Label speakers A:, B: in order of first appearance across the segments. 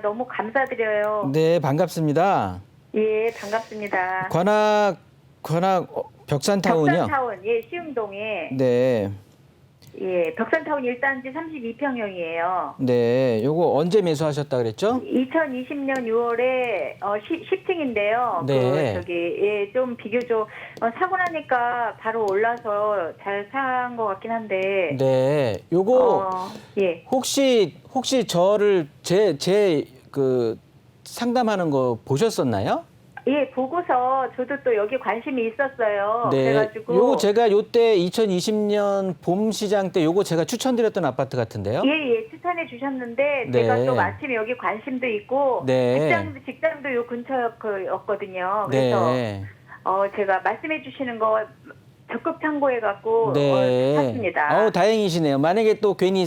A: 너무 감사드려요.
B: 네, 반갑습니다.
A: 예, 반갑습니다.
B: 관악 관악 어, 벽산타운이요.
A: 벽산타운, 예, 시흥동에,
B: 네.
A: 예, 벽산타운 일단지 32평형이에요.
B: 네. 요거 언제 매수하셨다 그랬죠?
A: 2020년 6월에 어, 시, 10 층인데요.
B: 네.
A: 그 저기 예, 좀 비교적 어, 사고 나니까 바로 올라서 잘 산 것 같긴 한데.
B: 네. 요거
A: 어, 예.
B: 혹시 혹시 저를 제 제 그 상담하는 거 보셨었나요?
A: 예, 보고서 저도 또 여기 관심이 있었어요.
B: 네.
A: 그래가지고
B: 요거 제가 요때 2020년 봄 시장 때 요거 제가 추천드렸던 아파트 같은데요.
A: 예, 예, 추천해 주셨는데
B: 네.
A: 제가 또 마침 여기 관심도 있고
B: 네.
A: 직장도 직장도 요 근처였거든요. 그래서
B: 네.
A: 어 제가 말씀해 주시는 거 적극 참고해 갖고
B: 네.
A: 어, 샀습니다.
B: 어우, 다행이시네요. 만약에 또 괜히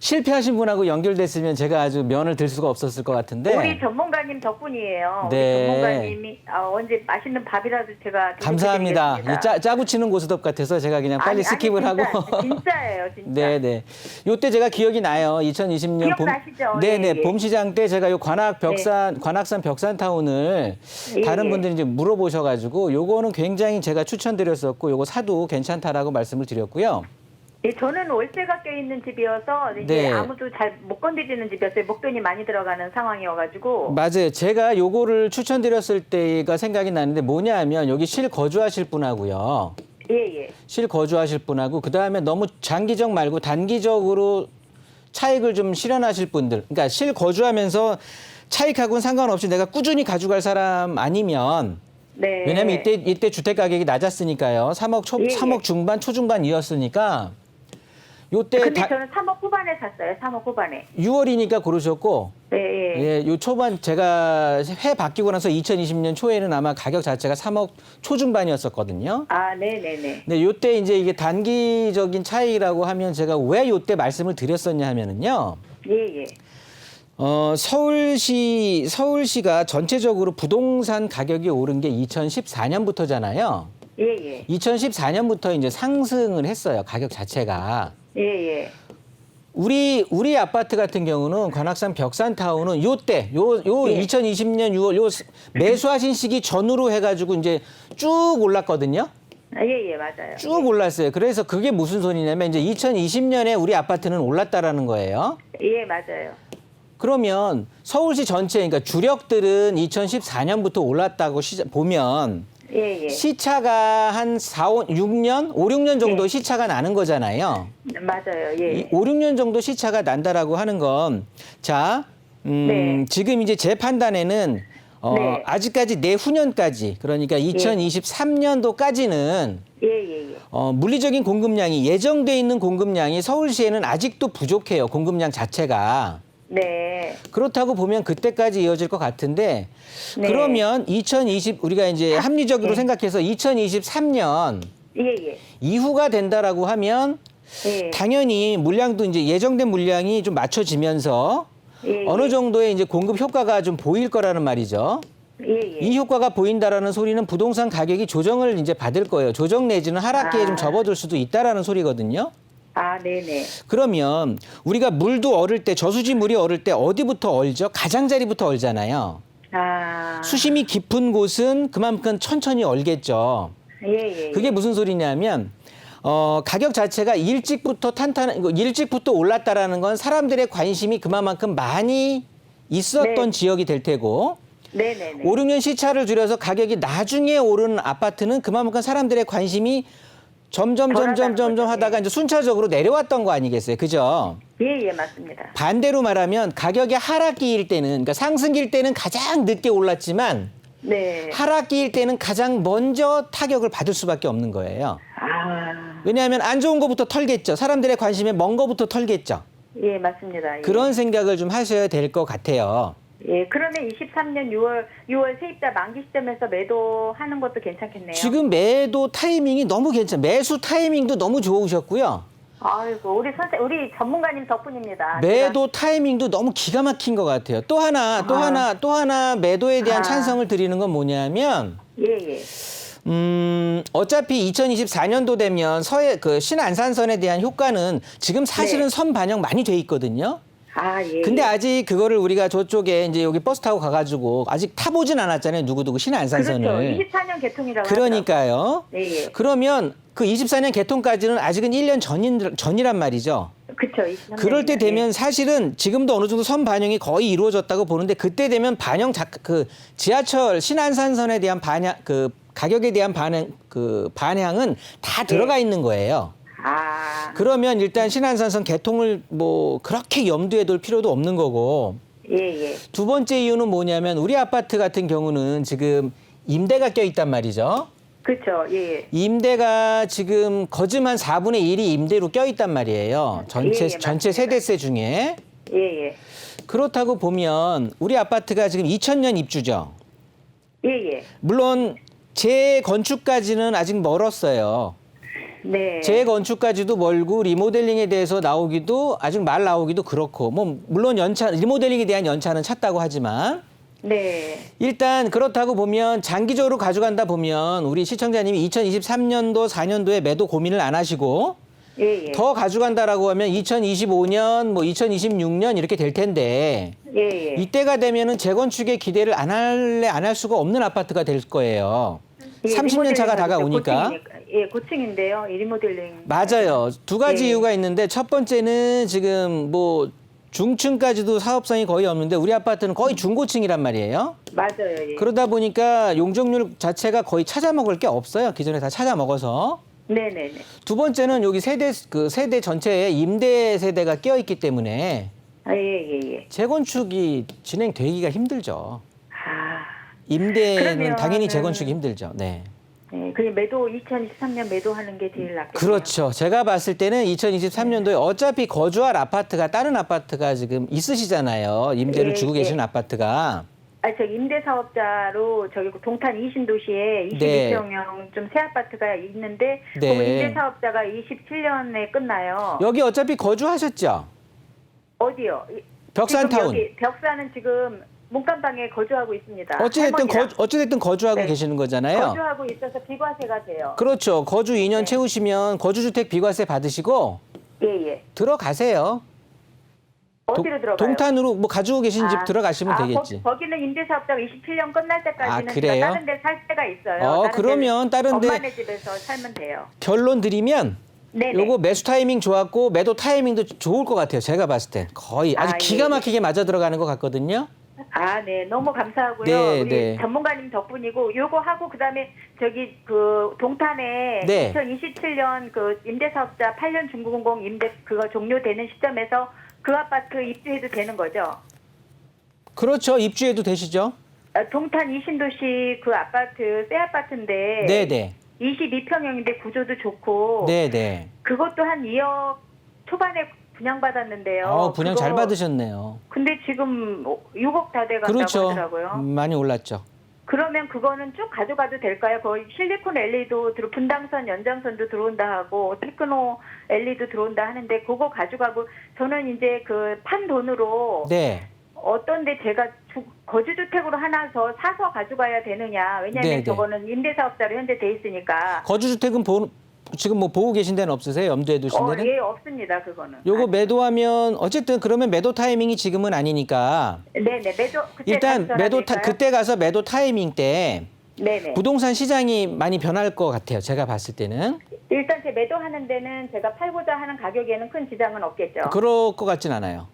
B: 실패하신 분하고 연결됐으면 제가 아주 면을 들 수가 없었을 것 같은데.
A: 우리 전문가님 덕분이에요.
B: 네.
A: 우리 전문가님이 어, 언제 맛있는 밥이라도 제가
B: 감사합니다.
A: 드리겠습니다.
B: 이 짜, 짜고 치는 고스톱 같아서 제가 그냥 빨리
A: 아니,
B: 스킵을
A: 진짜,
B: 하고.
A: 진짜예요, 진짜.
B: 네 네. 요때 제가 기억이 나요. 2020년 봄.
A: 기억나시죠?
B: 네네.
A: 예, 예.
B: 봄 시장 때 제가 요 관악 벽산, 관악산 벽산 타운을
A: 예,
B: 다른
A: 예.
B: 분들이 이제 물어보셔 가지고 요거는 굉장히 제가 추천드렸었고 요거 사도 괜찮다라고 말씀을 드렸고요.
A: 예, 저는 월세가 껴 있는 집이어서 이제
B: 네.
A: 아무도 잘 못 건드리는 집이었어요. 목돈이 많이 들어가는 상황이어가지고.
B: 맞아요. 제가 요거를 추천드렸을 때가 생각이 나는데 뭐냐 하면 여기 실 거주하실 분하고요.
A: 예, 예.
B: 실 거주하실 분하고 그 다음에 너무 장기적 말고 단기적으로 차익을 좀 실현하실 분들, 그러니까 실 거주하면서 차익하고는 상관없이 내가 꾸준히 가져갈 사람 아니면
A: 네.
B: 왜냐면 이때 이때 주택 가격이 낮았으니까요. 3억 초
A: 예, 예.
B: 3억 중반 초중반이었으니까 요때
A: 근데
B: 다,
A: 저는 3억 후반에 샀어요. 3억 후반에.
B: 6월이니까 고르셨고
A: 네, 예.
B: 예, 요 초반 제가 해 바뀌고 나서 2020년 초에는 아마 가격 자체가 3억 초중반이었었거든요.
A: 아, 네, 네, 네.
B: 네, 요때 이제 이게 단기적인 차이라고 하면 제가 왜 요때 말씀을 드렸었냐 하면은요.
A: 예, 예.
B: 어, 서울시 서울시가 전체적으로 부동산 가격이 오른 게 2014년부터잖아요.
A: 예, 예.
B: 2014년부터 이제 상승을 했어요. 가격 자체가.
A: 예, 예.
B: 우리 우리 아파트 같은 경우는 관악산 벽산 타운은 요때 요요
A: 예.
B: 2020년 6월 요 매수하신 시기 전후로 해 가지고 이제 쭉 올랐거든요.
A: 아, 예, 예, 맞아요.
B: 쭉 올랐어요. 그래서 그게 무슨 소리냐면 이제 2020년에 우리 아파트는 올랐다라는 거예요.
A: 예, 맞아요.
B: 그러면 서울시 전체 그러니까 주력들은 2014년부터 올랐다고 시, 보면
A: 예, 예.
B: 시차가 한 4, 5, 6년, 5, 6년 정도
A: 네.
B: 시차가 나는 거잖아요.
A: 맞아요.
B: 이
A: 예.
B: 5, 6년 정도 시차가 난다라고 하는 건 자, 음,
A: 네.
B: 지금 이제 제 판단에는 어,
A: 네.
B: 아직까지 내후년까지 그러니까 2023년도까지는
A: 예, 예, 예.
B: 어, 물리적인 공급량이 예정돼 있는 공급량이 서울시에는 아직도 부족해요. 공급량 자체가.
A: 네.
B: 그렇다고 보면 그때까지 이어질 것 같은데
A: 네.
B: 그러면 2020 우리가 이제 합리적으로
A: 네.
B: 생각해서 2023년
A: 예, 예.
B: 이후가 된다라고 하면
A: 예.
B: 당연히 물량도 이제 예정된 물량이 좀 맞춰지면서
A: 예,
B: 어느
A: 예.
B: 정도의 이제 공급 효과가 좀 보일 거라는 말이죠.
A: 예, 예.
B: 이 효과가 보인다라는 소리는 부동산 가격이 조정을 이제 받을 거예요. 조정 내지는 하락기에
A: 아.
B: 좀 접어들 수도 있다라는 소리거든요.
A: 아, 네, 네.
B: 그러면 우리가 물도 얼을 때 저수지 물이 얼을 때 어디부터 얼죠? 가장자리부터 얼잖아요.
A: 아.
B: 수심이 깊은 곳은 그만큼 천천히 얼겠죠.
A: 예, 예.
B: 그게 무슨 소리냐면 어, 가격 자체가 일찍부터 탄탄 이거 일찍부터 올랐다라는 건 사람들의 관심이 그만큼 많이 있었던
A: 네.
B: 지역이 될 테고
A: 네, 네, 네.
B: 5, 6년 시차를 줄여서 가격이 나중에 오른 아파트는 그만큼 사람들의 관심이 점점 점점 점점. 하다가
A: 예.
B: 이제 순차적으로 내려왔던 거 아니겠어요. 그죠?
A: 예, 예, 맞습니다.
B: 반대로 말하면 가격이 하락기일 때는 그러니까 상승기일 때는 가장 늦게 올랐지만
A: 네.
B: 하락기일 때는 가장 먼저 타격을 받을 수밖에 없는 거예요.
A: 아.
B: 왜냐하면 안 좋은 거부터 털겠죠. 사람들의 관심에 먼 거부터 털겠죠.
A: 예, 맞습니다. 예.
B: 그런 생각을 좀 하셔야 될 것 같아요.
A: 예, 그러면 23년 6월 6월 세입자 만기 시점에서 매도하는 것도 괜찮겠네요.
B: 지금 매도 타이밍이 너무 괜찮아요. 매수 타이밍도 너무 좋으셨고요.
A: 아이고, 우리 선생 우리 전문가님 덕분입니다.
B: 매도 타이밍도 너무 기가 막힌 것 같아요. 또 하나, 또
A: 아.
B: 하나, 또 하나 매도에 대한
A: 아.
B: 찬성을 드리는 건 뭐냐면,
A: 제가, 예, 예.
B: 음, 어차피 2024년도 되면 서해, 그 신안산선에 대한 효과는 지금 사실은
A: 네.
B: 선 반영 많이 돼 있거든요.
A: 아, 예.
B: 근데
A: 예.
B: 아직 그거를 우리가 저쪽에 이제 여기 버스 타고 가가지고 아직 타보진 않았잖아요. 누구누구 신안산선을.
A: 그렇죠. 24년 개통이라고
B: 그러니까요.
A: 하더라고요. 예, 예.
B: 그러면 그 24년 개통까지는 아직은 1년 전인, 전이란 말이죠.
A: 그렇죠. 23년.
B: 그럴 때 되면 사실은 지금도 어느 정도 선 반영이 거의 이루어졌다고 보는데 그때 되면 반영 자, 그 지하철 신안산선에 대한 반향 그 가격에 대한 반응 그 반향은 다 들어가 있는 거예요.
A: 아,
B: 그러면 일단 신안산선 개통을 뭐 그렇게 염두에 둘 필요도 없는 거고
A: 예, 예.
B: 두 번째 이유는 뭐냐면 우리 아파트 같은 경우는 지금 임대가 껴 있단 말이죠.
A: 그렇죠. 예, 예.
B: 임대가 지금 거짓한 4분의 1이 임대로 껴 있단 말이에요. 전체
A: 예, 예,
B: 전체. 세대세 중에.
A: 예, 예.
B: 그렇다고 보면 우리 아파트가 지금 2000년 입주죠.
A: 예, 예.
B: 물론 재건축까지는 아직 멀었어요.
A: 네.
B: 재건축까지도 멀고 리모델링에 대해서 나오기도 아직 말 나오기도 그렇고 뭐 물론 연차 리모델링에 대한 연차는 찼다고 하지만
A: 네.
B: 일단 그렇다고 보면 장기적으로 가져간다 보면 우리 시청자님이 2023년도 4년도에 매도 고민을 안 하시고
A: 예, 예.
B: 더 가져간다라고 하면 2025년 뭐 2026년 이렇게 될 텐데
A: 예, 예.
B: 이때가 되면은 재건축에 기대를 안 할래 안 할 수가 없는 아파트가 될 거예요.
A: 예,
B: 30년 차가 다가오니까.
A: 예, 고층인데요. 이 리모델링.
B: 맞아요. 두 가지
A: 네.
B: 이유가 있는데 첫 번째는 지금 뭐 중층까지도 사업성이 거의 없는데 우리 아파트는 거의 중고층이란 말이에요.
A: 맞아요. 예.
B: 그러다 보니까 용적률 자체가 거의 찾아 먹을 게 없어요. 기존에 다 찾아 먹어서.
A: 네, 네, 네.
B: 두 번째는 여기 세대 그 세대 전체에 임대 세대가 끼어 있기 때문에
A: 아, 예, 예, 예.
B: 재건축이 진행되기가 힘들죠.
A: 아.
B: 임대는
A: 그러면은-
B: 당연히 재건축이 힘들죠. 네.
A: 네, 그냥 매도 2023년 매도하는 게 제일 낫겠네요.
B: 그렇죠. 제가 봤을 때는 2023년도에 어차피 거주할 아파트가 다른 아파트가 지금 있으시잖아요. 임대를
A: 예,
B: 주고
A: 예.
B: 계시는 아파트가.
A: 아, 저 임대 사업자로 저기 동탄 이신도시에
B: 네.
A: 22평형 좀 새 아파트가 있는데
B: 네.
A: 그 임대 사업자가 27년에 끝나요.
B: 여기 어차피 거주하셨죠?
A: 어디요? 이-
B: 벽산타운.
A: 여기 벽산은 지금 문간방에 거주하고 있습니다.
B: 어찌됐든 거,
A: 할머니랑
B: 어찌됐든 거주하고
A: 네.
B: 계시는 거잖아요.
A: 거주하고 있어서 비과세가 돼요.
B: 그렇죠. 거주 2년
A: 네.
B: 채우시면 거주주택 비과세 받으시고
A: 예, 예.
B: 들어가세요.
A: 어디로 들어가요?
B: 동탄으로 뭐 가지고 계신 집
A: 아,
B: 들어가시면
A: 아,
B: 되겠지.
A: 거, 기는 임대 사업자가 27년 끝날 때까지는
B: 아, 그래요?
A: 제가 다른 데 살 때가 있어요.
B: 어,
A: 다른
B: 그러면
A: 데
B: 다른 데-
A: 엄마네 집에서 살면 돼요.
B: 결론 드리면
A: 네,
B: 요거 매수 타이밍 좋았고 매도 타이밍도 좋을 것 같아요. 제가 봤을 땐 거의 아주
A: 아,
B: 기가
A: 예,
B: 막히게 맞아 들어가는 것 같거든요.
A: 아, 네. 너무 감사하고요.
B: 네,
A: 우리
B: 네.
A: 전문가님 덕분이고 요거 하고 그다음에 저기 그 동탄에
B: 네.
A: 2027년 그 임대 사업자 8년 중공공 임대 그거 종료되는 시점에서 그 아파트 입주해도 되는 거죠.
B: 그렇죠. 입주해도 되시죠?
A: 아, 동탄 이신도시 그 아파트 새 아파트인데
B: 네, 네.
A: 22평형인데 구조도 좋고
B: 네, 네.
A: 그것도 한 2억 초반에 분양받았는데요.
B: 어, 분양 잘
A: 그거-
B: 받으셨네요.
A: 근데 지금 6억 다 돼간다고
B: 그렇죠.
A: 하더라고요.
B: 음, 많이 올랐죠.
A: 그러면 그거는 쭉 가져가도 될까요? 거의 실리콘 엘리도 들어 분당선 연장선도 들어온다 하고 테크노 엘리도 들어온다 하는데 그거 가져가고 저는 이제 그 판 돈으로
B: 네.
A: 어떤데 제가 주- 거주주택으로 하나 더 사서 가져가야 되느냐? 왜냐하면
B: 네, 네.
A: 저거는 임대사업자로 현재 돼 있으니까.
B: 거주주택은 보, 지금 뭐 보고 계신 데는 없으세요? 염두에 두신
A: 어,
B: 데는?
A: 예, 없습니다. 그거는.
B: 요거
A: 아,
B: 매도하면 어쨌든 그러면 매도 타이밍이 지금은 아니니까
A: 네 네 매도 그때
B: 일단 매도 타,
A: 전화드릴까요?
B: 그때 가서 매도 타이밍 때
A: 네 네.
B: 부동산 시장이 많이 변할 것 같아요. 제가 봤을 때는
A: 일단 제 매도하는 데는 제가 팔고자 하는 가격에는 큰 지장은 없겠죠.
B: 그럴 것 같진 않아요.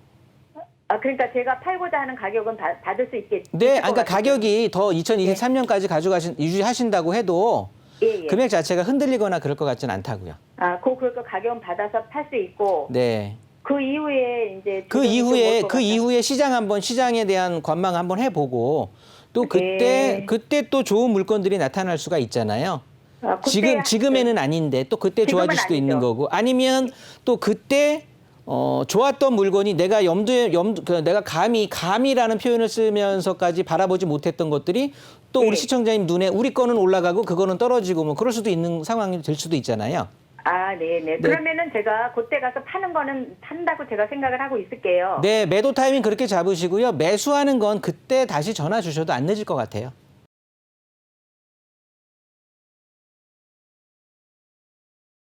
A: 아 그러니까 제가 팔고자 하는 가격은 받, 받을 수 있겠.
B: 네,
A: 있을
B: 아니, 그러니까
A: 것 같아요.
B: 가격이 더 2023년까지 가져가신 유지하신다고 해도
A: 예, 예.
B: 금액 자체가 흔들리거나 그럴 것 같진 않다고요.
A: 아, 그 그러니까 가격은 받아서 팔 수 있고
B: 네.
A: 그 이후에 이제
B: 그
A: 조정이 좀
B: 이후에
A: 올것
B: 그
A: 같아요.
B: 이후에 시장 한번 시장에 대한 관망 한번 해보고 또 그때
A: 네.
B: 그때 또 좋은 물건들이 나타날 수가 있잖아요.
A: 아, 그때
B: 지금
A: 한-
B: 지금에는 아닌데 또 그때
A: 지금은
B: 좋아질 수도 있는
A: 아니죠.
B: 거고 아니면 또 그때 어 좋았던 물건이 내가 염두에 염두 그 내가 감히 감이라는 표현을 쓰면서까지 바라보지 못했던 것들이 또 우리
A: 네.
B: 시청자님 눈에 우리 거는 올라가고 그거는 떨어지고 뭐 그럴 수도 있는 상황이 될 수도 있잖아요.
A: 아, 네, 네.
B: 네.
A: 그러면은 제가 그때 가서 파는 거는 판다고 제가 생각을 하고 있을게요.
B: 네, 매도 타이밍 그렇게 잡으시고요. 매수하는 건 그때 다시 전화 주셔도 안 늦을 것 같아요.